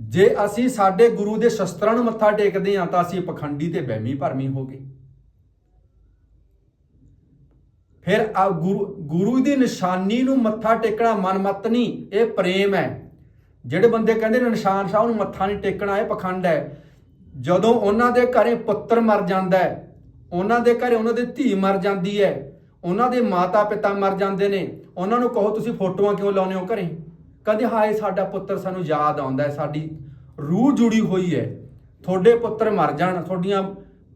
ਜੇ ਅਸੀਂ ਸਾਡੇ ਗੁਰੂ ਦੇ ਸ਼ਸਤਰਾਂ ਨੂੰ ਮੱਥਾ ਟੇਕਦੇ ਹਾਂ, ਤਾਂ ਅਸੀਂ ਪਖੰਡੀ ਤੇ ਵਹਿਮੀ ਭਰਮੀ ਹੋ ਗਏ। ਫਿਰ ਆ ਗੁਰੂ ਗੁਰੂ ਦੀ ਨਿਸ਼ਾਨੀ ਨੂੰ ਮੱਥਾ ਟੇਕਣਾ ਮਨਮਤ ਨਹੀਂ ਇਹ ਪ੍ਰੇਮ ਹੈ। ਜਿਹੜੇ ਬੰਦੇ ਕਹਿੰਦੇ ਨੇ ਨਿਸ਼ਾਨ ਸਾਹਿਬ ਨੂੰ ਮੱਥਾ ਨਹੀਂ ਟੇਕਣਾ, ਇਹ ਪਖੰਡ ਹੈ। ਜਦੋਂ ਉਹਨਾਂ ਦੇ ਘਰੇ ਪੁੱਤਰ ਮਰ ਜਾਂਦਾ ਹੈ, ਉਹਨਾਂ ਦੇ ਘਰੇ ਉਹਨਾਂ ਦੀ ਧੀ ਮਰ ਜਾਂਦੀ ਹੈ, ਉਹਨਾਂ ਦੇ ਮਾਤਾ ਪਿਤਾ ਮਰ ਜਾਂਦੇ ਨੇ, ਉਹਨਾਂ ਨੂੰ ਕਹੋ, ਤੁਸੀਂ ਫੋਟੋਆਂ ਕਿਉਂ ਲਾਉਂਦੇ ਹੋ ਘਰੇ? ਕਹਿੰਦੇ, ਹਾਏ, ਸਾਡਾ ਪੁੱਤਰ ਸਾਨੂੰ ਯਾਦ ਆਉਂਦਾ ਹੈ, ਸਾਡੀ ਰੂਹ ਜੁੜੀ ਹੋਈ ਹੈ। ਤੁਹਾਡੇ ਪੁੱਤਰ ਮਰ ਜਾਣ, ਤੁਹਾਡੀਆਂ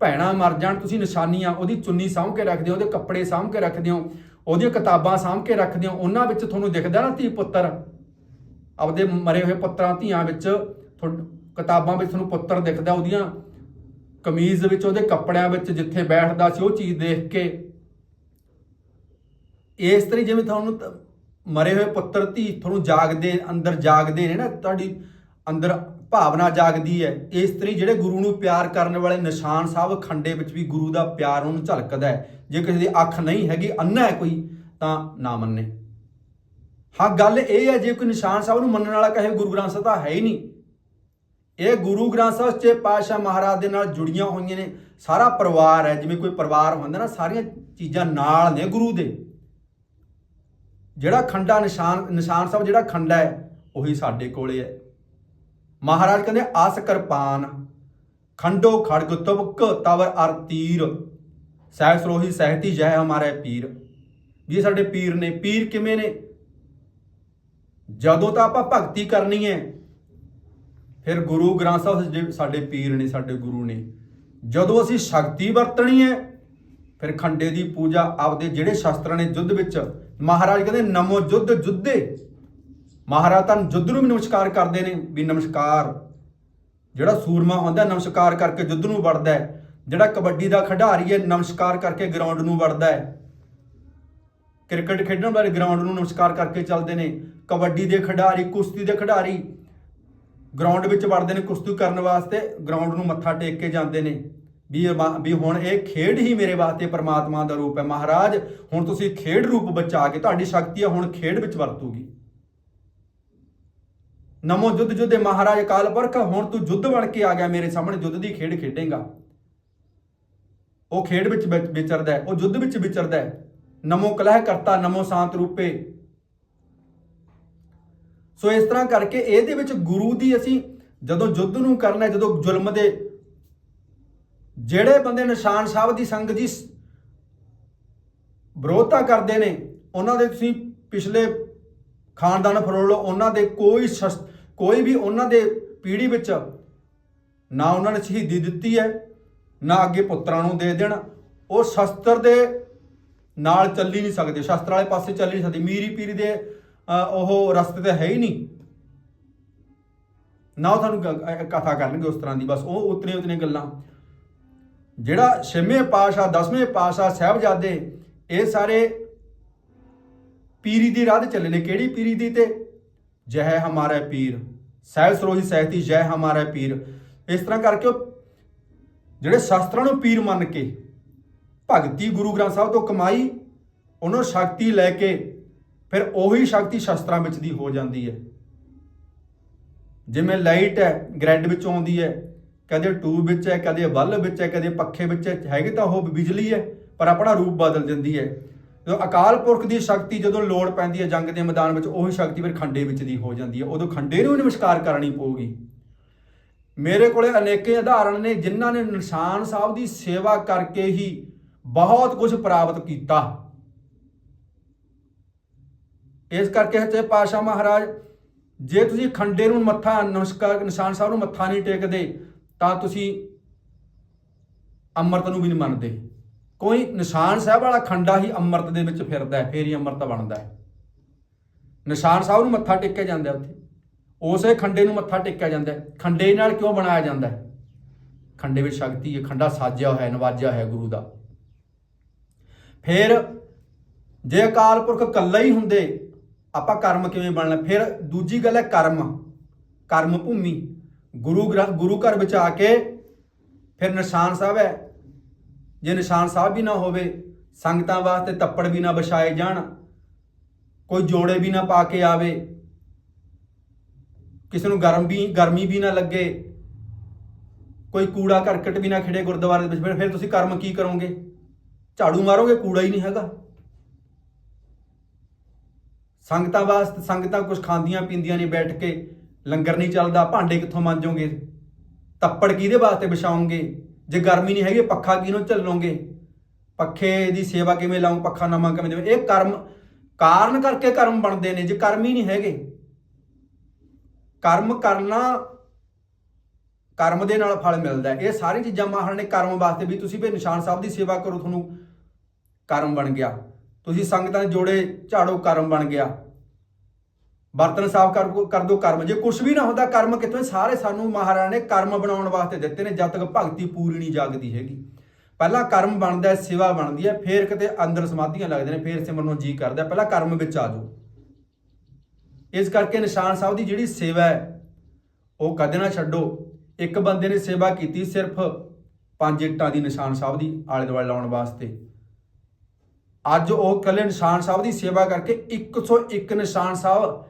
ਭੈਣਾਂ ਮਰ ਜਾਣ, ਤੁਸੀਂ ਨਿਸ਼ਾਨੀਆਂ ਉਹਦੀ ਚੁੰਨੀ ਸਾਂਭ ਕੇ ਰੱਖਦੇ ਹੋ, ਉਹਦੇ ਕੱਪੜੇ ਸਾਂਭ ਕੇ ਰੱਖਦੇ ਹੋ, ਉਹਦੀਆਂ ਕਿਤਾਬਾਂ ਸਾਂਭ ਕੇ ਰੱਖਦੇ ਹੋ, ਉਹਨਾਂ ਵਿੱਚ ਤੁਹਾਨੂੰ ਦਿਖਦਾ ਨਾ ਧੀ ਪੁੱਤਰ। ਆਪਦੇ ਮਰੇ ਹੋਏ ਪੁੱਤਰਾਂ, ਧੀਆਂ ਵਿੱਚ ਕਿਤਾਬਾਂ ਵਿੱਚ ਤੁਹਾਨੂੰ ਪੁੱਤਰ ਦਿਖਦਾ, ਉਹਦੀਆਂ ਕਮੀਜ਼ ਵਿੱਚ, ਉਹਦੇ ਕੱਪੜਿਆਂ ਵਿੱਚ ਜਿੱਥੇ ਬੈਠਦਾ ਸੀ, ਉਹ ਚੀਜ਼ ਦੇਖ ਕੇ। ਇਸ ਤਰੀ ਜਿਵੇਂ ਤੁਹਾਨੂੰ ਮਰੇ ਹੋਏ ਪੁੱਤਰ, ਧੀ ਤੁਹਾਨੂੰ ਜਾਗਦੇ, ਅੰਦਰ ਜਾਗਦੇ ਨੇ ਨਾ, ਤੁਹਾਡੀ ਅੰਦਰ ਭਾਵਨਾ ਜਾਗਦੀ ਹੈ। ਇਸ ਤਰੀ ਜਿਹੜੇ ਗੁਰੂ ਨੂੰ ਪਿਆਰ ਕਰਨ ਵਾਲੇ ਨਿਸ਼ਾਨ ਸਾਹਿਬ ਖੰਡੇ ਵਿੱਚ ਵੀ ਗੁਰੂ ਦਾ ਪਿਆਰ ਉਹਨੂੰ ਝਲਕਦਾ ਹੈ। ਜੇ ਕਿਸੇ ਦੀ ਅੱਖ ਨਹੀਂ ਹੈਗੀ ਅੰਨਾ ਹੈ ਕੋਈ, ਤਾਂ ਨਾ ਮੰਨੇ। ਹਾਂ, ਗੱਲ ਇਹ ਹੈ, ਜੇ ਕੋਈ ਨਿਸ਼ਾਨ ਸਾਹਿਬ ਨੂੰ ਮੰਨਣ ਵਾਲਾ ਕਹੇ, ਗੁਰੂ ਗ੍ਰੰਥ ਸਾਹਿਬ ਤਾਂ ਹੈ ਹੀ ਨਹੀਂ। ਇਹ ਗੁਰੂ ਗ੍ਰੰਥ ਸਾਹਿਬ ਸੱਚੇ ਪਾਤਸ਼ਾਹ ਮਹਾਰਾਜ ਦੇ ਨਾਲ ਜੁੜੀਆਂ ਹੋਈਆਂ ਨੇ। ਸਾਰਾ ਪਰਿਵਾਰ ਹੈ, ਜਿਵੇਂ ਕੋਈ ਪਰਿਵਾਰ ਹੁੰਦਾ ਨਾ, ਸਾਰੀਆਂ ਚੀਜ਼ਾਂ ਨਾਲ ਨੇ ਗੁਰੂ ਦੇ। ਜਿਹੜਾ ਖੰਡਾ ਨਿਸ਼ਾਨ ਨਿਸ਼ਾਨ ਸਾਹਿਬ ਜਿਹੜਾ ਖੰਡਾ ਹੈ, ਉਹੀ ਸਾਡੇ ਕੋਲੇ ਹੈ। ਮਹਾਰਾਜ ਕਹਿੰਦੇ, ਆਸ ਕਿਰਪਾਨ ਖੰਡੋ ਖੜਗ ਤੁਬਕ ਤਵਰ ਅਰ ਤੀਰ ਸਹਿ ਸਰੋਹੀ ਸਹਿਤੀ ਜੈ ਹਮਾਰੇ ਪੀਰ। ਜੀ ਸਾਡੇ ਪੀਰ ਨੇ, ਪੀਰ ਕਿਵੇਂ ਨੇ? ਜਦੋਂ ਤਾਂ ਆਪਾਂ ਭਗਤੀ ਕਰਨੀ ਹੈ, ਫਿਰ ਗੁਰੂ ਗ੍ਰੰਥ ਸਾਹਿਬ ਜੇ ਸਾਡੇ ਪੀਰ ਨੇ, ਸਾਡੇ ਗੁਰੂ ਨੇ, ਜਦੋਂ ਅਸੀਂ ਸ਼ਕਤੀ ਵਰਤਣੀ ਹੈ, ਫਿਰ ਖੰਡੇ ਦੀ ਪੂਜਾ ਆਪਦੇ ਜਿਹੜੇ ਸ਼ਸਤਰ ਨੇ ਯੁੱਧ ਵਿੱਚ, ਮਹਾਰਾਜ ਕਹਿੰਦੇ, ਨਮੋ ਯੁੱਧ ਜੁੱਧੇ ਮਹਾਰਾਜ ਤਾਂ ਯੁੱਧ ਨੂੰ ਵੀ ਨਮਸਕਾਰ ਕਰਦੇ ਨੇ ਵੀ ਨਮਸਕਾਰ। ਜਿਹੜਾ ਸੂਰਮਾ ਹੁੰਦਾ ਨਮਸਕਾਰ ਕਰਕੇ ਯੁੱਧ ਨੂੰ ਵੜਦਾ ਹੈ। ਜਿਹੜਾ ਕਬੱਡੀ ਦਾ ਖਿਡਾਰੀ ਹੈ, ਨਮਸਕਾਰ ਕਰਕੇ ਗਰਾਊਂਡ ਨੂੰ ਵੜਦਾ ਹੈ। ਕ੍ਰਿਕਟ ਖੇਡਣ ਵਾਲੇ ਗਰਾਊਂਡ ਨੂੰ ਨਮਸਕਾਰ ਕਰਕੇ ਚੱਲਦੇ ਨੇ। ਕਬੱਡੀ ਦੇ ਖਿਡਾਰੀ, ਕੁਸ਼ਤੀ ਦੇ ਖਿਡਾਰੀ ਗਰਾਊਂਡ ਵਿੱਚ ਵੜਦੇ ਨੇ, ਕੁਸ਼ਤੀ ਕਰਨ ਵਾਸਤੇ ਗਰਾਊਂਡ ਨੂੰ ਮੱਥਾ ਟੇਕ ਕੇ ਜਾਂਦੇ ਨੇ। ਵੀ ਵੀ ਹੁਣ ਇਹ ਖੇਡ ਹੀ ਮੇਰੇ ਵਾਸਤੇ ਪਰਮਾਤਮਾ ਦਾ ਰੂਪ ਹੈ। ਮਹਾਰਾਜ, ਹੁਣ ਤੁਸੀਂ ਖੇਡ ਰੂਪ ਵਿੱਚ ਆ ਕੇ ਤੁਹਾਡੀ ਸ਼ਕਤੀ ਹੈ, ਹੁਣ ਖੇਡ ਵਿੱਚ ਵਰਤੂਗੀ। ਨਮੋ ਜੁੱਧ ਜੁੱਧੇ ਮਹਾਰਾਜ ਅਕਾਲ ਪੁਰਖ, ਹੁਣ ਤੂੰ ਜੁੱਧ ਬਣ ਕੇ ਆ ਗਿਆ ਮੇਰੇ ਸਾਹਮਣੇ, ਜੁੱਧ ਦੀ ਖੇਡ ਖੇਡੇਗਾ। ਉਹ ਖੇਡ ਵਿੱਚ ਵਿਚਰਦਾ ਉਹ ਜੁੱਧ ਵਿੱਚ ਵਿਚਰਦਾ ਹੈ। ਨਮੋ ਕਲਹ ਕਰਤਾ ਨਮੋ ਸ਼ਾਂਤ ਰੂਪੇ। ਸੋ ਇਸ ਤਰ੍ਹਾਂ ਕਰਕੇ ਇਹਦੇ ਵਿੱਚ ਗੁਰੂ ਦੀ ਅਸੀਂ ਜਦੋਂ ਯੁੱਧ ਨੂੰ ਕਰਨਾ ਜਦੋਂ ਜ਼ੁਲਮ ਦੇ ਜਿਹੜੇ ਬੰਦੇ ਨਿਸ਼ਾਨ ਸਾਹਿਬ ਦੀ ਸੰਗ ਦੀ ਵਿਰੋਧਤਾ ਕਰਦੇ ਨੇ, ਉਹਨਾਂ ਦੇ ਤੁਸੀਂ ਪਿਛਲੇ ਖਾਨਦਾਨ ਫਰੋਲ ਲਓ, ਉਹਨਾਂ ਦੇ ਕੋਈ ਸ਼ਸ- ਕੋਈ ਵੀ ਉਹਨਾਂ ਦੇ ਪੀੜ੍ਹੀ ਵਿੱਚ ਨਾ ਉਹਨਾਂ ਨੇ ਸ਼ਹੀਦੀ ਦਿੱਤੀ ਹੈ, ਨਾ ਅੱਗੇ ਪੁੱਤਰਾਂ ਨੂੰ ਦੇ ਦੇਣ। ਉਹ ਸ਼ਸਤਰ ਦੇ ਨਾਲ ਚੱਲੀ ਨਹੀਂ ਸਕਦੇ, ਸ਼ਸਤਰ ਵਾਲੇ ਪਾਸੇ ਚੱਲੀ ਨਹੀਂ ਸਕਦੀ। ਮੀਰੀ ਪੀਰੀ ਦੇ ਉਹ ਰਸਤੇ ਤੇ ਹੈ ਹੀ ਨਹੀਂ। ਨਾ ਉਹ ਤੁਹਾਨੂੰ ਕਥਾ ਕਰਨਗੇ ਉਸ ਤਰ੍ਹਾਂ ਦੀ, ਬਸ ਉਹ ਉਤਨੇ ਉਤਨੇ ਗੱਲਾਂ। ਜਿਹੜਾ ਛੇਵੇਂ ਪਾਸ਼ਾ ਦਸਵੇਂ ਪਾਸ਼ਾ ਸਾਹਿਬਜ਼ਾਦੇ, ਇਹ ਸਾਰੇ ਪੀਰੀ ਦੀ ਰਾਹ ਤੇ ਚੱਲੇ ਨੇ। ਕਿਹੜੀ ਪੀਰੀ ਦੀ ਤੇ? ਜੈ ਹਮਾਰਾ ਪੀਰ। ਸਹਿਬ ਸਰੋਹੀ ਸਹਿਤੀ ਜੈ ਹਮਾਰਾ ਪੀਰ। ਇਸ ਤਰ੍ਹਾਂ ਕਰਕੇ ਉਹ ਜਿਹੜੇ ਸ਼ਾਸਤਰਾਂ ਨੂੰ ਪੀਰ ਮੰਨ ਕੇ ਭਗਤੀ ਗੁਰੂ ਗ੍ਰੰਥ ਸਾਹਿਬ ਤੋਂ ਕਮਾਈ, ਉਹਨਾਂ ਸ਼ਕਤੀ ਲੈ ਕੇ ਫਿਰ ਉਹੀ ਸ਼ਕਤੀ ਸ਼ਸਤਰਾਂ ਵਿੱਚ ਦੀ ਹੋ ਜਾਂਦੀ ਹੈ। ਜਿਵੇਂ ਲਾਈਟ ਹੈ, ਗ੍ਰਿਡ ਵਿੱਚੋਂ ਆਉਂਦੀ ਹੈ, ਕਦੇ ਟੂਬ ਵਿੱਚ ਹੈ, ਕਦੇ ਬੱਲਬ ਵਿੱਚ ਹੈ, ਕਦੇ ਪੱਖੇ ਵਿੱਚ ਹੈ, ਹੈਗੀ ਤਾਂ ਉਹ ਬਿਜਲੀ ਹੈ, ਪਰ ਆਪਣਾ ਰੂਪ ਬਦਲ ਦਿੰਦੀ ਹੈ। ਜਦੋਂ ਅਕਾਲ ਪੁਰਖ ਦੀ ਸ਼ਕਤੀ ਜਦੋਂ ਲੋੜ ਪੈਂਦੀ ਹੈ ਜੰਗ ਦੇ ਮੈਦਾਨ ਵਿੱਚ, ਉਹੀ ਸ਼ਕਤੀ ਫਿਰ ਖੰਡੇ ਵਿੱਚ ਦੀ ਹੋ ਜਾਂਦੀ ਹੈ। ਉਦੋਂ ਖੰਡੇ ਨੂੰ ਨਮਸਕਾਰ ਕਰਨੀ ਪਊਗੀ। ਮੇਰੇ ਕੋਲੇ ਅਨੇਕੇ ਉਦਾਹਰਣ ਨੇ ਜਿਨ੍ਹਾਂ ਨੇ ਨਿਸ਼ਾਨ ਸਾਹਿਬ ਦੀ ਸੇਵਾ ਕਰਕੇ ਹੀ ਬਹੁਤ ਕੁਝ ਪ੍ਰਾਪਤ ਕੀਤਾ। ਇਸ ਕਰਕੇ ਸੱਚੇ ਪਾਤਸ਼ਾਹ ਮਹਾਰਾਜ, ਜੇ ਤੁਸੀਂ ਖੰਡੇ ਨੂੰ ਮੱਥਾ ਨਮਸਕਾਰ, ਨਿਸ਼ਾਨ ਸਾਹਿਬ ਨੂੰ ਮੱਥਾ ਨਹੀਂ ਟੇਕਦੇ, ਤਾਂ ਤੁਸੀਂ ਅੰਮ੍ਰਿਤ ਨੂੰ ਵੀ ਨਹੀਂ ਮੰਨਦੇ। ਕੋਈ ਨਿਸ਼ਾਨ ਸਾਹਿਬ ਵਾਲਾ ਖੰਡਾ ਹੀ ਅੰਮ੍ਰਿਤ ਦੇ ਵਿੱਚ ਫਿਰਦਾ ਹੈ, ਫੇਰ ਹੀ ਅੰਮ੍ਰਿਤ ਬਣਦਾ ਹੈ। ਨਿਸ਼ਾਨ ਸਾਹਿਬ ਨੂੰ ਮੱਥਾ ਟੇਕਿਆ ਜਾਂਦਾ ਉੱਥੇ। ਉਸੇ ਖੰਡੇ ਨੂੰ ਮੱਥਾ ਟੇਕਿਆ ਜਾਂਦਾ ਖੰਡੇ ਨਾਲ ਕਿਉਂ ਬਣਾਇਆ ਜਾਂਦਾ ਹੈ? ਖੰਡੇ ਵਿੱਚ ਸ਼ਕਤੀ ਹੈ, ਖੰਡਾ ਸਾਜਿਆ ਹੋਇਆ ਹੈ, ਨਵਾਜਿਆ ਹੋਇਆ ਹੈ ਗੁਰੂ ਦਾ। ਫਿਰ ਜੇ ਅਕਾਲ ਪੁਰਖ ਇਕੱਲਾ ਹੀ ਹੁੰਦੇ, ਆਪਾਂ ਕਰਮ ਕਿਵੇਂ ਬਣਨਾ? ਫਿਰ ਦੂਜੀ ਗੱਲ ਹੈ ਕਰਮ। ਕਰਮ ਭੂਮੀ। ਗੁਰੂ ਗ੍ਰੰਥ, ਗੁਰੂ ਘਰ ਵਿੱਚ ਆ ਕੇ ਫਿਰ ਨਿਸ਼ਾਨ ਸਾਹਿਬ ਹੈ ਜੇ ਨਿਸ਼ਾਨ ਸਾਹਿਬ ਵੀ ਨਾ ਹੋਵੇ, ਸੰਗਤਾਂ ਵਾਸਤੇ ਤੱਪੜ ਵੀ ਨਾ ਵਿਛਾਏ ਜਾਣ, ਕੋਈ ਜੋੜੇ ਵੀ ਨਾ ਪਾ ਕੇ ਆਵੇ, ਕਿਸੇ ਨੂੰ ਗਰਮ ਵੀ ਗਰਮੀ ਵੀ ਨਾ ਲੱਗੇ, ਕੋਈ ਕੂੜਾ ਕਰਕਟ ਵੀ ਨਾ ਖਿੜੇ ਗੁਰਦੁਆਰੇ ਦੇ ਵਿੱਚ, ਫਿਰ- ਫਿਰ ਤੁਸੀਂ ਕਰਮ ਕੀ ਕਰੋਗੇ? ਝਾੜੂ ਮਾਰੋਗੇ? ਕੂੜਾ ਹੀ ਨਹੀਂ ਹੈਗਾ। ਸੰਗਤਾਂ ਵਾਸਤੇ ਸੰਗਤਾਂ ਕੁਝ ਖਾਂਦੀਆਂ ਪੀਂਦੀਆਂ ਨਹੀਂ ਬੈਠ ਕੇ, ਲੰਗਰ ਨਹੀਂ ਚੱਲਦਾ, ਭਾਂਡੇ ਕਿੱਥੋਂ ਮਾਂਜੋਗੇ? ਤੱਪੜ ਕਿਹਦੇ ਵਾਸਤੇ ਵਿਛਾਓਗੇ? ਜੇ ਗਰਮੀ ਨਹੀਂ ਹੈਗੀ, ਪੱਖਾ ਕਿਹਨੂੰ ਝੱਲੋਗੇ ਪੱਖੇ ਦੀ ਸੇਵਾ ਕਿਵੇਂ ਲਾਉਂ ਪੱਖਾ ਨਵਾਂ ਕਿਵੇਂ ਦੇਵਾਂ? ਇਹ ਕਰਮ, ਕਾਰਨ ਕਰਕੇ ਕਰਮ ਬਣਦੇ ਨੇ, ਜੇ ਕਰਮ ਹੀ ਨਹੀਂ ਹੈਗੇ। ਕਰਮ ਕਰਨਾ, ਕਰਮ ਦੇ ਨਾਲ ਫਲ ਮਿਲਦਾ ਇਹ ਸਾਰੀ ਚੀਜ਼ਾਂ ਮਹਾਰਾਜ ਨੇ ਕਰਮ ਵਾਸਤੇ ਵੀ ਤੁਸੀਂ ਵੀ ਨਿਸ਼ਾਨ ਸਾਹਿਬ ਦੀ ਸੇਵਾ ਕਰੋ, ਤੁਹਾਨੂੰ ਕਰਮ ਬਣ ਗਿਆ। ਤੁਸੀਂ ਸੰਗਤਾਂ ਦੇ ਜੋੜੇ ਝਾੜੋ, ਕਰਮ ਬਣ ਗਿਆ। ਬਰਤਨ ਸਾਫ਼ ਕਰ ਕਰ ਦੋ ਕਰਮ। ਜੇ ਕੁਝ ਵੀ ਨਾ ਹੁੰਦਾ, ਕਰਮ ਕਿੱਥੋਂ? ਸਾਰੇ ਸਾਨੂੰ ਮਹਾਰਾਜ ਨੇ ਕਰਮ ਬਣਾਉਣ ਵਾਸਤੇ ਦਿੱਤੇ ਨੇ, ਜਦ ਤੱਕ ਭਗਤੀ ਪੂਰੀ ਨਹੀਂ ਜਾਗਦੀ ਹੈਗੀ। ਪਹਿਲਾਂ ਕਰਮ ਬਣਦਾ ਹੈ, ਸੇਵਾ ਬਣਦੀ ਹੈ, ਫਿਰ ਕਿਤੇ ਅੰਦਰ ਸਮਾਧੀਆਂ ਲੱਗਦੇ ਨੇ, ਫਿਰ ਸਿਮਰਨ ਨੂੰ ਜੀ ਕਰਦਾ ਪਹਿਲਾਂ ਕਰਮ ਵਿੱਚ ਆ ਜਾਓ। ਇਸ ਕਰਕੇ ਨਿਸ਼ਾਨ ਸਾਹਿਬ ਦੀ ਜਿਹੜੀ ਸੇਵਾ ਹੈ, ਉਹ ਕਦੇ ਨਾ ਛੱਡੋ। ਇੱਕ ਬੰਦੇ ਨੇ ਸੇਵਾ ਕੀਤੀ ਸਿਰਫ ਪੰਜ ਇੱਟਾਂ ਦੀ ਨਿਸ਼ਾਨ ਸਾਹਿਬ ਦੀ ਆਲੇ ਦੁਆਲੇ ਲਾਉਣ ਵਾਸਤੇ। ਅੱਜ ਉਹ ਕੱਲੇ ਨਿਸ਼ਾਨ ਸਾਹਿਬ ਦੀ ਸੇਵਾ ਕਰਕੇ 101 ਨਿਸ਼ਾਨ ਸਾਹਿਬ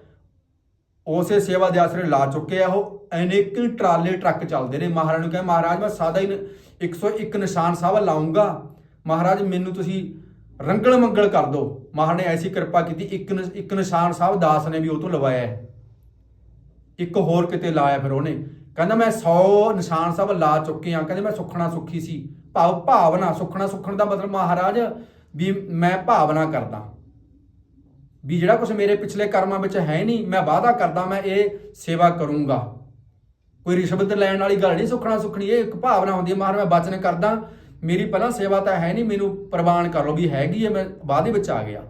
ਉਸੇ ਸੇਵਾ ਦੇ ਆਸਰੇ ਲਾ ਚੁੱਕੇ ਆ ਉਹ। ਅਨੇਕ ਟਰਾਲੇ ਟਰੱਕ ਚੱਲਦੇ ਨੇ। ਮਹਾਰਾਜ ਨੂੰ ਕਹੇ, ਮਹਾਰਾਜ, ਮੈਂ ਸਾਦਾ ਹੀ ਨ- 101 ਨਿਸ਼ਾਨ ਸਾਹਿਬ ਲਾਉਂਗਾ। ਮਹਾਰਾਜ, ਮੈਨੂੰ ਤੁਸੀਂ ਰੰਗਲ ਮੰਗਲ ਕਰ ਦਿਓ। ਮਹਾਰਾਜ ਨੇ ਐਸੀ ਕਿਰਪਾ ਕੀਤੀ, ਇੱਕ ਨ- ਇੱਕ ਨਿਸ਼ਾਨ ਸਾਹਿਬ ਦਾਸ ਨੇ ਵੀ ਉਹ ਤੋਂ ਲਵਾਇਆ ਇੱਕ ਹੋਰ ਕਿਤੇ ਲਾਇਆ ਫਿਰ ਉਹਨੇ। ਕਹਿੰਦਾ, ਮੈਂ 100 ਨਿਸ਼ਾਨ ਸਾਹਿਬ ਲਾ ਚੁੱਕੇ ਆ ਕਹਿੰਦੇ, ਮੈਂ ਸੁਖਣਾ ਸੁਖੀ ਸੀ। ਭਾਵ ਭਾਵਨਾ ਸੁਖਣਾ ਸੁਖਣ ਦਾ ਮਤਲਬ ਮਹਾਰਾਜ ਵੀ ਮੈਂ ਭਾਵਨਾ ਕਰਦਾ। ਵੀ ਜਿਹੜਾ ਕੁਝ ਮੇਰੇ ਪਿਛਲੇ ਕਰਮਾਂ ਵਿੱਚ ਹੈ ਨਹੀਂ, ਮੈਂ ਵਾਅਦਾ ਕਰਦਾ ਮੈਂ ਇਹ ਸੇਵਾ ਕਰੂੰਗਾ। ਕੋਈ ਰਿਸ਼ਵਤ ਲੈਣ ਵਾਲੀ ਗੱਲ ਨਹੀਂ, ਸੁਖਣਾ ਸੁਖਣੀ, ਇਹ ਇੱਕ ਭਾਵਨਾ ਹੁੰਦੀ ਹੈ, ਮਹਾਰਾਜ ਮੈਂ ਬਚਨ ਕਰਦਾ, ਮੇਰੀ ਪਹਿਲਾਂ ਸੇਵਾ ਤਾਂ ਹੈ ਨਹੀਂ, ਮੈਨੂੰ ਪ੍ਰਵਾਨ ਕਰ ਲਓ ਵੀ ਹੈਗੀ ਹੈ, ਮੈਂ ਵਾਅਦੇ ਵਿੱਚ ਆ ਗਿਆ।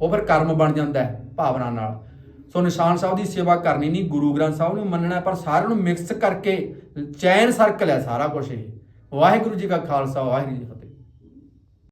ਉਹ ਫਿਰ ਕਰਮ ਬਣ ਜਾਂਦਾ ਹੈ, ਭਾਵਨਾ ਨਾਲ। ਸੋ ਨਿਸ਼ਾਨ ਸਾਹਿਬ ਦੀ ਸੇਵਾ ਕਰਨੀ ਨਹੀਂ, ਗੁਰੂ ਗ੍ਰੰਥ ਸਾਹਿਬ ਨੂੰ ਮੰਨਣਾ ਪਰ ਸਾਰਿਆਂ ਨੂੰ ਮਿਕਸ ਕਰਕੇ, ਚੈਨ ਸਰਕਲ ਹੈ ਸਾਰਾ ਕੁਝ ਇਹ। ਵਾਹਿਗੁਰੂ ਜੀ ਕਾ ਖਾਲਸਾ, ਵਾਹਿਗੁਰੂ ਜੀ